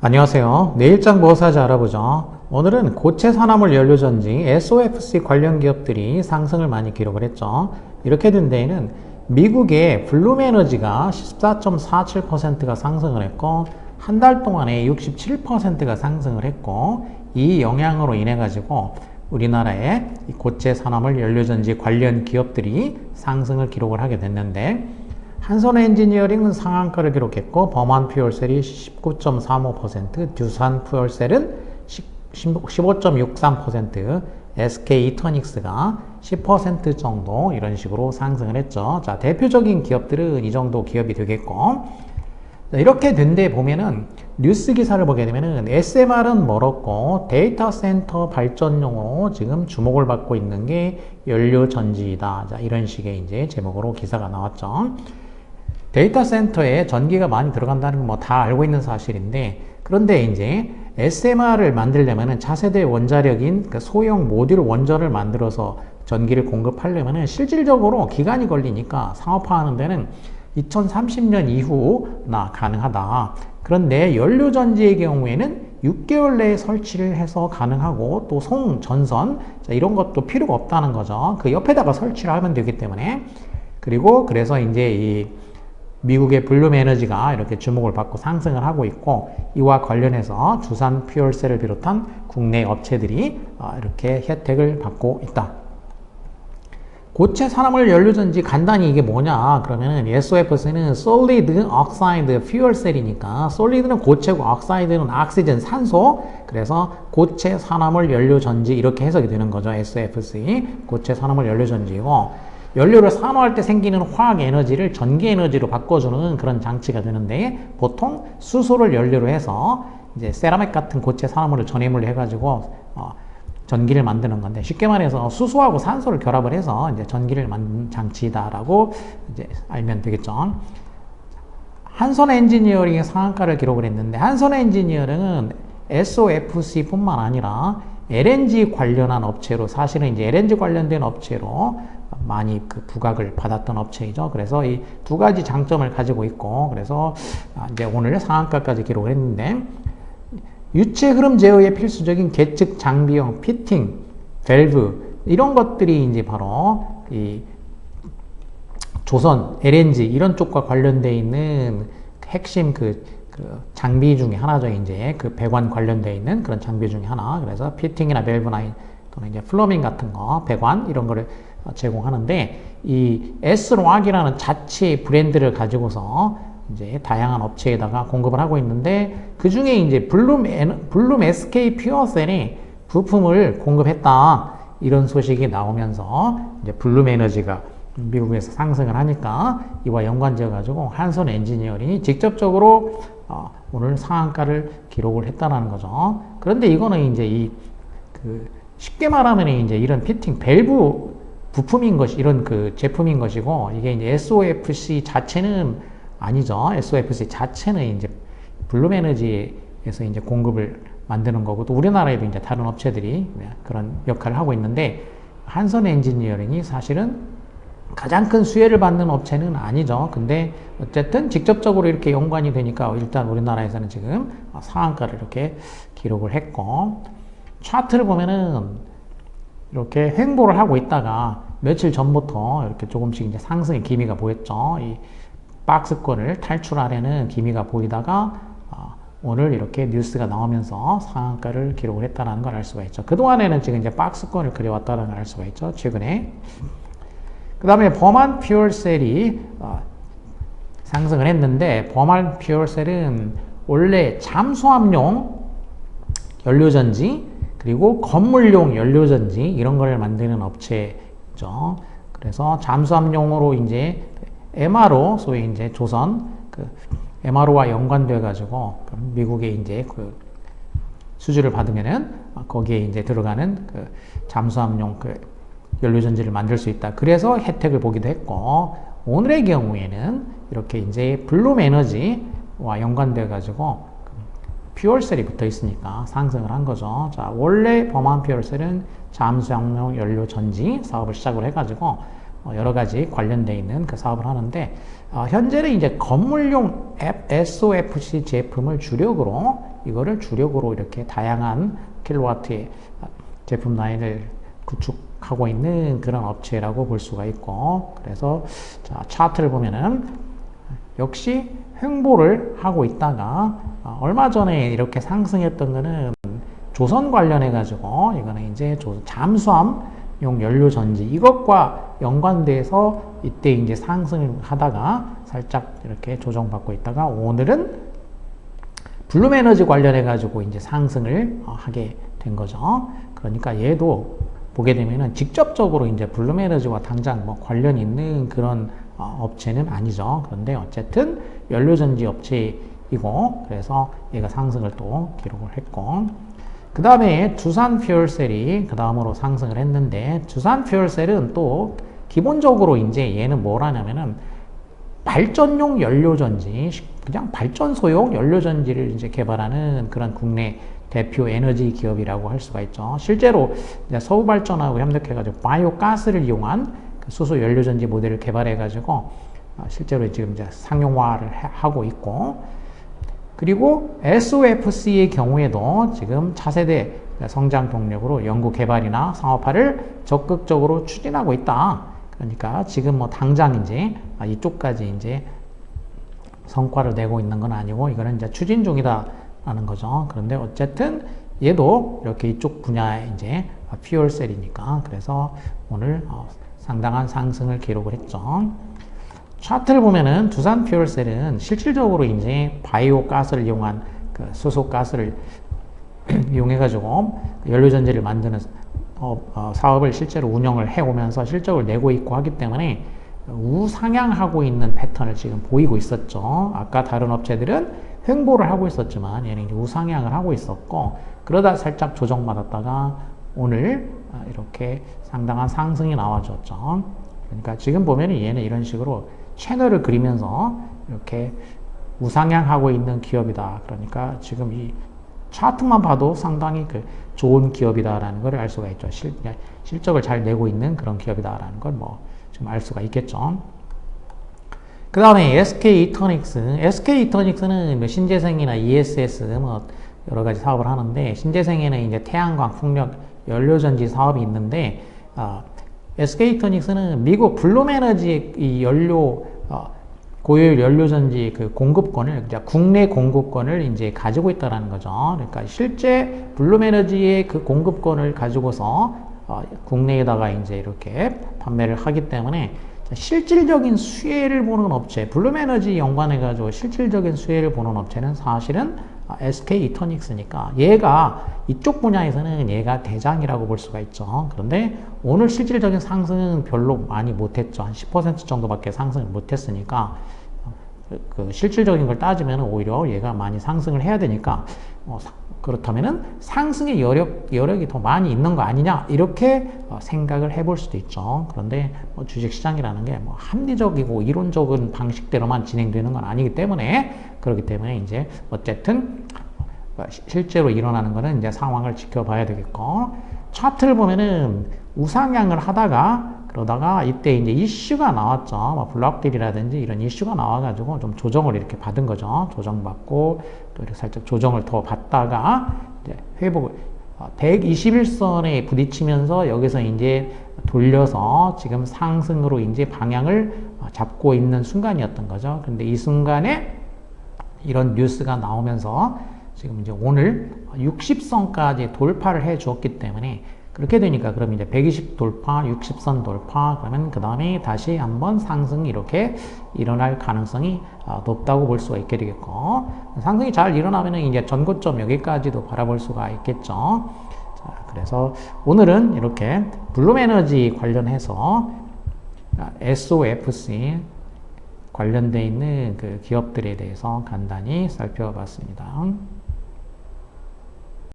안녕하세요. 내일장 무엇하지 알아보죠. 오늘은 고체 산화물 연료전지 SOFC 관련 기업들이 상승을 많이 기록을 했죠. 이렇게 된 데에는 미국의 블룸 에너지가 14.47%가 상승을 했고 한 달 동안에 67%가 상승을 했고 이 영향으로 인해 가지고 우리나라의 고체 산화물 연료전지 관련 기업들이 상승을 기록을 하게 됐는데 한손 엔지니어링은 상한가를 기록했고 범한 퓨얼셀이 19.35%, 듀산 퓨얼셀은 15.63%, SK 이터닉스가 10% 정도 이런 식으로 상승을 했죠. 자, 대표적인 기업들은 이 정도 기업이 되겠고 이렇게 된 데 보면은 뉴스 기사를 보게 되면은 SMR은 멀었고 데이터 센터 발전용으로 지금 주목을 받고 있는 게 연료 전지이다. 자, 이런 식의 이제 제목으로 기사가 나왔죠. 데이터 센터에 전기가 많이 들어간다는 건 뭐 다 알고 있는 사실인데 그런데 이제 SMR을 만들려면은 차세대 원자력인 그 소형 모듈 원전을 만들어서 전기를 공급하려면은 실질적으로 기간이 걸리니까 상업화하는 데는 2030년 이후나 가능하다. 그런데 연료전지의 경우에는 6개월 내에 설치를 해서 가능하고 또 송, 전선 이런 것도 필요가 없다는 거죠. 그 옆에다가 설치를 하면 되기 때문에 그리고 그래서 이제 이 미국의 블룸 에너지가 이렇게 주목을 받고 상승을 하고 있고 이와 관련해서 주산 퓨얼셀을 비롯한 국내 업체들이 어, 이렇게 혜택을 받고 있다. 고체 산화물 연료전지 간단히 이게 뭐냐? 그러면은 SOFC는 Solid Oxide Fuel Cell이니까 Solid는 고체고 Oxide는 오시젠 산소. 그래서 고체 산화물 연료전지 이렇게 해석이 되는 거죠 SOFC 고체 산화물 연료전지고 연료를 산화할 때 생기는 화학 에너지를 전기 에너지로 바꿔주는 그런 장치가 되는데 보통 수소를 연료로 해서 이제 세라믹 같은 고체 산화물을 전해물로 해가지고 어, 전기를 만드는 건데 쉽게 말해서 수소하고 산소를 결합을 해서 이제 전기를 만든 장치다라고 이제 알면 되겠죠. 한선 엔지니어링의 상한가를 기록을 했는데 한선 엔지니어링은 SOFC뿐만 아니라 LNG 관련한 업체로 사실은 이제 LNG 관련된 업체로 많이 그 부각을 받았던 업체이죠. 그래서 이 두 가지 장점을 가지고 있고 그래서 아, 이제 오늘 상한가까지 기록을 했는데 유체 흐름 제어에 필수적인 계측 장비형 피팅, 밸브 이런 것들이 이제 바로 이 조선, LNG 이런 쪽과 관련돼 있는 핵심 그, 그 장비 중에 하나죠. 이제 그 배관 관련돼 있는 그런 장비 중에 하나. 그래서 피팅이나 밸브나 또는 이제 플러밍 같은 거, 배관 이런 거를 제공하는데 이 S로악이라는 자체 브랜드를 가지고서 이제 다양한 업체에다가 공급을 하고 있는데 그 중에 이제 블룸 블룸 SK 퓨어셀이 부품을 공급했다 이런 소식이 나오면서 이제 블룸 에너지가 미국에서 상승을 하니까 이와 연관되어 가지고 한손 엔지니어링이 직접적으로 어, 오늘 상한가를 기록을 했다라는 거죠. 그런데 이거는 이제 이그 쉽게 말하면 이제 이런 피팅 밸브 부품인 것이 이런 그 제품인 것이고 이게 이제 SOFC 자체는 아니죠. SOFC 자체는 이제 블룸 에너지에서 이제 공급을 만드는 거고 또 우리나라에도 이제 다른 업체들이 그런 역할을 하고 있는데 한선 엔지니어링이 사실은 가장 큰 수혜를 받는 업체는 아니죠. 근데 어쨌든 직접적으로 이렇게 연관이 되니까 일단 우리나라에서는 지금 상한가를 이렇게 기록을 했고 차트를 보면은 이렇게 횡보를 하고 있다가 며칠 전부터 이렇게 조금씩 이제 상승의 기미가 보였죠. 이 박스권을 탈출하려는 기미가 보이다가 어, 오늘 이렇게 뉴스가 나오면서 상한가를 기록을 했다는 걸 알 수가 있죠. 그동안에는 지금 이제 박스권을 그려왔다는 걸 알 수가 있죠. 최근에. 그 다음에 범한 퓨얼셀이 어, 상승을 했는데 범한 퓨얼셀은 원래 잠수함용 연료전지 그리고 건물용 연료전지 이런 걸 만드는 업체죠. 그래서 잠수함용으로 이제 MRO 소위 이제 조선 그 MRO와 연관돼 가지고 미국에 이제 그 수주를 받으면은 거기에 이제 들어가는 그 잠수함용 그 연료전지를 만들 수 있다. 그래서 혜택을 보기도 했고 오늘의 경우에는 이렇게 이제 블룸 에너지와 연관돼 가지고 퓨얼셀이 붙어 있으니까 상승을 한 거죠. 자, 원래 범한 퓨얼셀은 잠수함용 연료 전지 사업을 시작을 해가지고 어, 여러 가지 관련돼 있는 그 사업을 하는데 어, 현재는 이제 건물용 앱 SOFC 제품을 주력으로 이거를 주력으로 이렇게 다양한 킬로와트의 제품 라인을 구축하고 있는 그런 업체라고 볼 수가 있고 그래서 자, 차트를 보면은 역시 횡보를 하고 있다가 어, 얼마 전에 이렇게 상승했던 거는 조선 관련해 가지고 이거는 이제 조, 잠수함용 연료 전지 이것과 연관돼서 이때 이제 상승을 하다가 살짝 이렇게 조정받고 있다가 오늘은 블룸 에너지 관련해 가지고 이제 상승을 어, 하게 된 거죠. 그러니까 얘도 보게 되면은 직접적으로 이제 블룸 에너지와 당장 뭐 관련 있는 그런 어, 업체는 아니죠. 그런데 어쨌든 연료전지 업체이고 그래서 얘가 상승을 또 기록을 했고 그 다음에 두산 퓨얼셀이 그 다음으로 상승을 했는데 두산 퓨얼셀은 또 기본적으로 이제 얘는 뭐라냐면은 발전용 연료전지 그냥 발전소용 연료전지를 이제 개발하는 그런 국내 대표 에너지 기업이라고 할 수가 있죠. 실제로 서울발전하고 협력해가지고 바이오가스를 이용한 그 수소 연료전지 모델을 개발해가지고 어, 실제로 지금 이제 상용화를 하고 있고 그리고 SOFC의 경우에도 지금 차세대 성장 동력으로 연구 개발이나 상업화를 적극적으로 추진하고 있다. 그러니까 지금 뭐 당장 이제 아, 이쪽까지 이제 성과를 내고 있는 건 아니고 이거는 이제 추진 중이다라는 거죠. 그런데 어쨌든 얘도 이렇게 이쪽 분야에 이제 퓨얼셀이니까 그래서 오늘 어, 상당한 상승을 기록을 했죠. 차트를 보면은 두산 퓨얼셀은 실질적으로 이제 바이오 가스를 이용한 그 수소 가스를 이용해 가지고 연료 전지를 만드는 어, 어, 사업을 실제로 운영을 해 오면서 실적을 내고 있고 하기 때문에 우상향하고 있는 패턴을 지금 보이고 있었죠. 아까 다른 업체들은 횡보를 하고 있었지만 얘는 우상향을 하고 있었고 그러다 살짝 조정받았다가 오늘 아, 이렇게 상당한 상승이 나와줬죠. 그러니까 지금 보면 얘는 이런 식으로 채널을 그리면서 이렇게 우상향하고 있는 기업이다. 그러니까 지금 이 차트만 봐도 상당히 그 좋은 기업이다라는 걸 알 수가 있죠. 실, 실적을 잘 내고 있는 그런 기업이다라는 걸뭐좀알 수가 있겠죠. 그 다음에 SK 이터닉스. SK 이터닉스는 뭐 신재생이나 ESS 뭐 여러 가지 사업을 하는데 신재생에는 이제 태양광, 풍력, 연료전지 사업이 있는데 어, SK 이터닉스는 미국 블룸에너지 이 연료 어, 고효율 연료전지 그 공급권을 국내 공급권을 이제 가지고 있다라는 거죠. 그러니까 실제 블룸에너지의 그 공급권을 가지고서 어, 국내에다가 이제 이렇게 판매를 하기 때문에 실질적인 수혜를 보는 업체, 블룸에너지 연관해가지고 실질적인 수혜를 보는 업체는 사실은 SK 이터닉스니까 얘가 이쪽 분야에서는 얘가 대장이라고 볼 수가 있죠. 그런데 오늘 실질적인 상승은 별로 많이 못했죠. 한 10% 정도밖에 상승을 못했으니까 그 실질적인 걸 따지면 오히려 얘가 많이 상승을 해야 되니까 어, 그렇다면은 상승의 여력, 여력이 더 많이 있는 거 아니냐 이렇게 어, 생각을 해볼 수도 있죠. 그런데 뭐 주식시장이라는 게 뭐 합리적이고 이론적인 방식대로만 진행되는 건 아니기 때문에 그렇기 때문에 이제 어쨌든 어, 실제로 일어나는 거는 이제 상황을 지켜봐야 되겠고 차트를 보면은 우상향을 하다가 그러다가 이때 이제 이슈가 나왔죠. 뭐 블록딜이라든지 이런 이슈가 나와가지고 좀 조정을 이렇게 받은 거죠. 조정받고 또 이렇게 살짝 조정을 더 받다가 이제 회복을 121선에 어, 부딪히면서 여기서 이제 돌려서 지금 상승으로 이제 방향을 어, 잡고 있는 순간이었던 거죠. 근데 이 순간에 이런 뉴스가 나오면서 지금 이제 오늘 60선까지 돌파를 해 주었기 때문에 그렇게 되니까 그럼 이제 120 돌파, 60선 돌파 그러면 그 다음에 다시 한번 상승이 이렇게 일어날 가능성이 어, 높다고 볼 수가 있게 되겠고 상승이 잘 일어나면 이제 전고점 여기까지도 바라볼 수가 있겠죠. 자, 그래서 오늘은 이렇게 블룸에너지 관련해서 SOFC 관련돼 있는 그 기업들에 대해서 간단히 살펴봤습니다.